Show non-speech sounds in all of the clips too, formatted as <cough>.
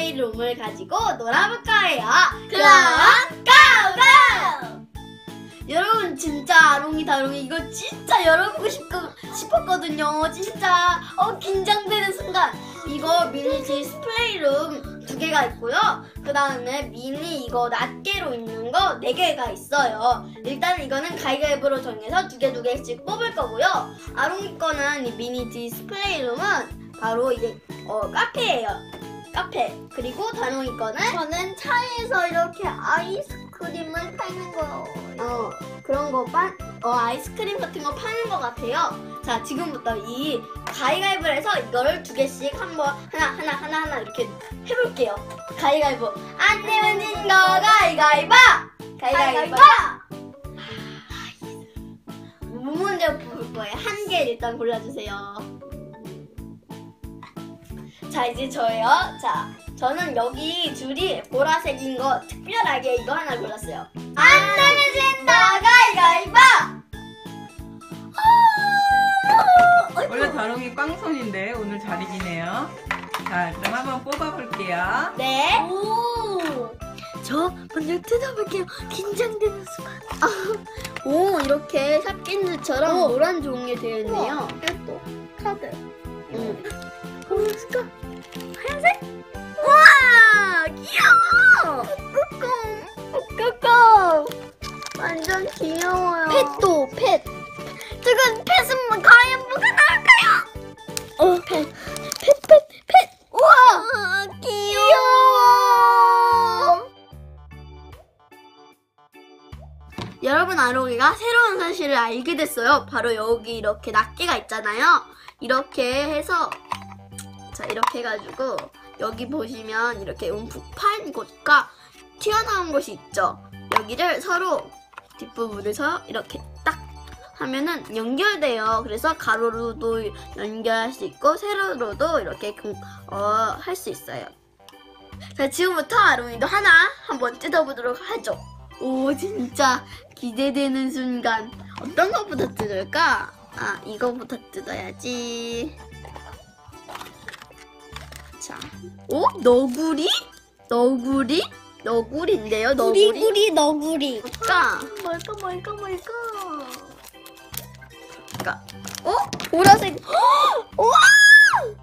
플레이 룸을 가지고 놀아볼 거예요. 그럼 고고! 여러분 진짜 아롱이 다롱이 이거 진짜 열어보고 싶, 싶었거든요. 진짜 어 긴장되는 순간 이거 미니 디스플레이 룸 두 개가 있고요. 그 다음에 미니 이거 낱개로 있는 거 네 개가 있어요. 일단 이거는 가위가위보로 정해서 두 개 두 개씩 뽑을 거고요. 아롱이 거는 이 미니 디스플레이 룸은 바로 이게 어, 카페예요. 카페. 그리고 다롱이 거는 저는 차에서 이렇게 아이스크림을 파는 거예요. 어 그런 거 빠, 어 아이스크림 같은 거 파는 것 같아요. 자 지금부터 이 가위가위보를 해서 이거를 두 개씩 한번 하나 하나 하나 하나 이렇게 해볼게요. 가위가위보 안 내면 진거 가위가위보 가위가위보 뭐 먼저 뽑을 거예요? 한 개 일단 골라주세요. 자 이제 저예요. 자 저는 여기 줄이 보라색인 거 특별하게 이거 하나 골랐어요. 안 내면 진다 가위가위보 원래 다롱이 꽝손인데 오늘 잘 이기네요. 자, 그럼 한번 뽑아볼게요. 네. 오! 저 먼저 뜯어볼게요. 긴장되는 순간. 오 이렇게 샵킨즈처럼 오. 노란 종이에 되어 있네요. 이것도 카드. 음. 보여줄까? 하얀색? 우와 귀여워. 꾸꾸! 완전 귀여워요. 펫도 펫. 지금 펫은 과연 뭐가 나올까요? 어 펫. 펫 펫 펫. 우와 아, 귀여워. 여러분 아롱이가 새로운 사실을 알게 됐어요. 바로 여기 이렇게 낱개가 있잖아요. 이렇게 해서 자 이렇게 해가지고 여기 보시면 이렇게 움푹 파인 곳과 튀어나온 곳이 있죠. 여기를 서로 뒷부분에서 이렇게 딱 하면은 연결돼요. 그래서 가로로도 연결할 수 있고 세로로도 이렇게 어, 할 수 있어요. 자 지금부터 아롱이도 하나 한번 뜯어보도록 하죠. 오 진짜 기대되는 순간 어떤 것부터 뜯을까? 아 이거부터 뜯어야지 자, 오 너구리? 너구리? 너구리인데요? 너구리? 구리구리 너구리. 까? 뭘까 뭘까 뭘까? 어? 보라색. <gasps> 우와!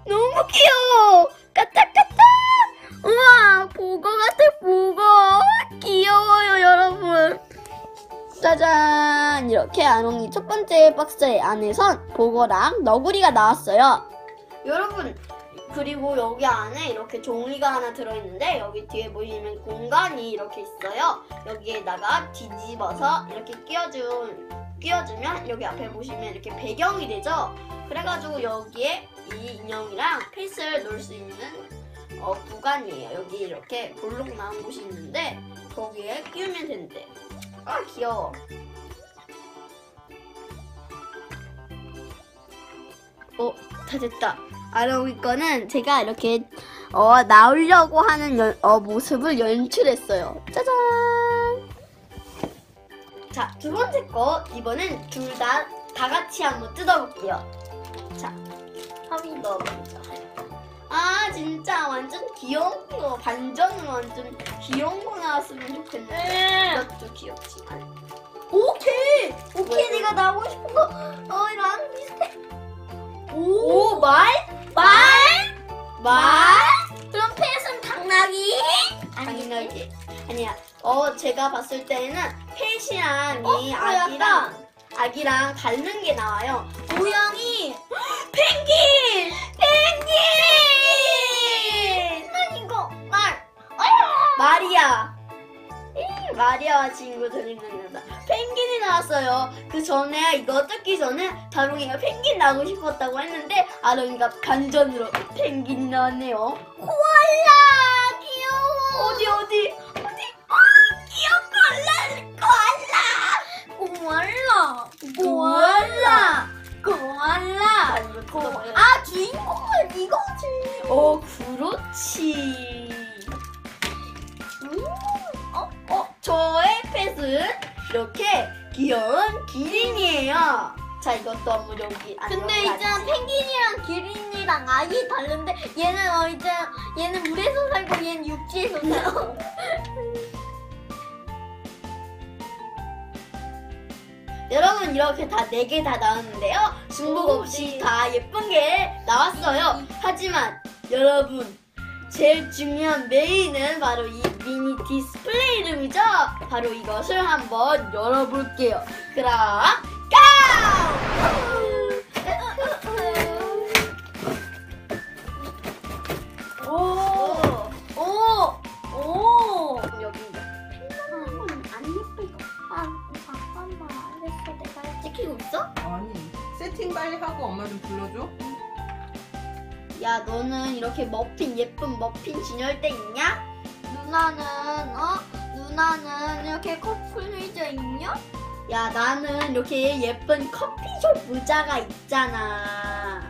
너무 귀여워. 까딱까딱. 우와 보거 같아 보거. 귀여워요 여러분. 짜잔. 이렇게 아롱이 첫 번째 박스 안에선 보거랑 너구리가 나왔어요. 여러분 그리고 여기 안에 이렇게 종이가 하나 들어있는데 여기 뒤에 보시면 공간이 이렇게 있어요 여기에다가 뒤집어서 이렇게 끼워준 끼워주면 여기 앞에 보시면 이렇게 배경이 되죠? 그래가지고 여기에 이 인형이랑 펫을 놓을 수 있는 어, 구간이에요. 여기 이렇게 볼록 나온 곳이 있는데 거기에 끼우면 된대. 아 귀여워. 어, 다 됐다. 아롱이 거는 제가 이렇게 어, 나오려고 하는 연- 어, 모습을 연출했어요. 짜잔! 자, 두 번째 거 이번엔 둘 다 다 같이 한번 뜯어볼게요. 자, 합이 넣어보자. 아, 진짜 완전 귀여운 거 반전으로 완전 귀여운 거 나왔으면 좋겠네. 이것도 귀엽지만. 오케이, 오케이, 네가 나오고 싶은 거, 어, 나랑 비슷해. 오, 말, 말, 말. 그럼 펫은 당나귀? 당연하게 아니야. 어 제가 봤을 때는 펫이랑 이 어, 아기랑 아기랑 다른 게 나와요. 모양이 펭귄, 펭귄. 난 이거 말. 마리아. 이 마리아와 친구들이 있는다. 펭귄이 나왔어요. 그 전에 이거 뜯기 전에 다롱이가 펭귄 나고 싶었다고 했는데 아롱이가 반전으로 펭귄 나왔네요. 코알라 귀여워. 어디 어디 어디? 아 귀여운 콜라 코알라. 코알라. 코알라. 코알라. 아 주인공은 이거지. 어 그렇지. 펫은 이렇게 귀여운 기린이에요. 자 이것도 한번 여기 아니, 근데 이제. 펭귄이랑 기린이랑 아예 다른데 얘는 어 이제 얘는 물에서 살고 얘는 육지에서 살고. <laughs> 여러분 이렇게 다 네 개 다 나왔는데요. 중복 없이 다 예쁜 게 나왔어요. 하지만 여러분 제일 중요한 메인은 바로 이 미니 디스플레이 룸이죠. 바로 이것을 한번 열어볼게요. 그럼 고! 야 너는 이렇게 머핀 예쁜 머핀 진열대 있냐? 누나는 어 누나는 이렇게 커플 의자 있냐? 야 나는 이렇게 예쁜 커피숍 의자가 있잖아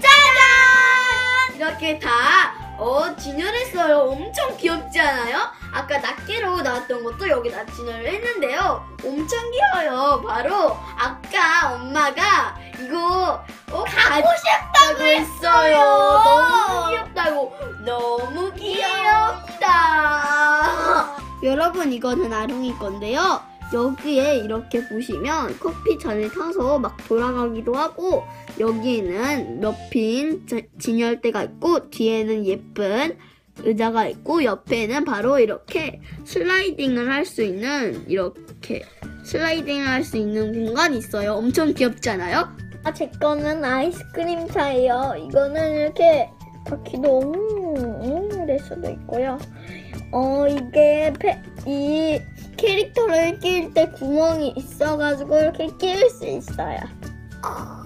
짜잔 이렇게 다 어, 진열했어요 엄청 귀엽지 않아요? 아까 낱개로 나왔던 것도 여기다 진열을 했는데요 엄청 귀여워요 바로 아까 엄마가 이거 어, 가고 싶다고 했어요 너무 귀엽다고 너무 귀엽다 여러분 이거는 아롱이 건데요. 여기에 이렇게 보시면 커피 잔을 타서 막 돌아가기도 하고 여기에는 몇 핀 진열대가 있고 뒤에는 예쁜 의자가 있고 옆에는 바로 이렇게 슬라이딩을 할 수 있는 이렇게 슬라이딩을 할 수 있는 공간이 있어요. 엄청 귀엽잖아요? 아, 제 거는 아이스크림 차예요. 이거는 이렇게 바퀴도 음, 될 수도 있고요. 어, 이게 페, 이 캐릭터를 끼울 때 구멍이 있어가지고 이렇게 끼울 수 있어요. 아,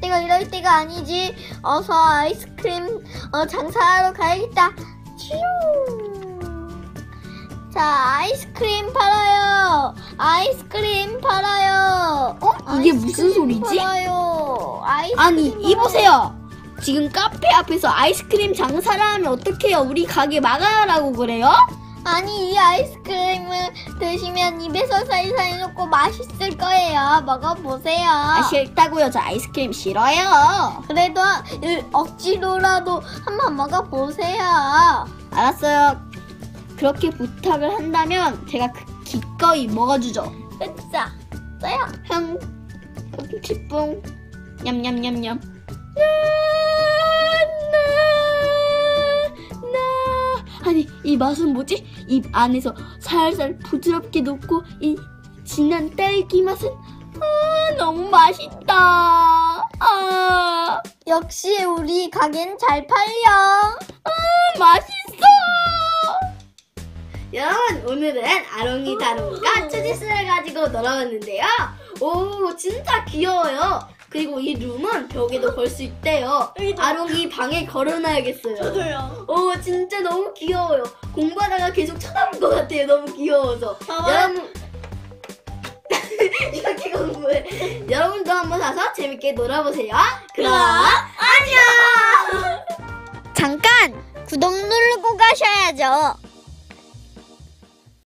내가 이럴 때가 아니지. 어서 아이스크림 어, 장사하러 가야겠다. 슈. 자, 아이스크림 팔아요. 아이스크림 팔아요. 어? 이게 무슨 아이스크림 소리지? 팔아요. 아이스크림 아니 팔아요. 이보세요. 지금 카페 앞에서 아이스크림 장사를 하면 어떡해요? 우리 가게 막아라고 그래요? 아니 이 아이스크림을 드시면 입에서 살살 녹고 맛있을 거예요. 먹어보세요. 아 싫다고요. 저 아이스크림 싫어요. 그래도 이- 억지로라도 한번 먹어보세요. 알았어요. 그렇게 부탁을 한다면 제가 그 기꺼이 먹어주죠. 그쵸? 써요. 흥, 찌뿡, 냠냠냠냠. 나, 나. 아니 이 맛은 뭐지? 입 안에서 살살 부드럽게 녹고 이 진한 딸기 맛은 아 너무 맛있다. 아 역시 우리 가게는 잘 팔려. 맛있어. 여러분 오늘은 아롱이 다롱이가 추지스를 가지고 놀아봤는데요. 오 진짜 귀여워요. 그리고 이 룸은 벽에도 걸 수 있대요. 아롱이 방에 걸어놔야겠어요. 저도요. 오 진짜 너무 귀여워요. 공부하다가 계속 쳐다볼 것 같아요. 너무 귀여워서. 여러분 <laughs> 이렇게 공부해. 여러분도 한번 사서 재밌게 놀아보세요. 그럼 안녕. <laughs> 잠깐 구독 누르고 가셔야죠.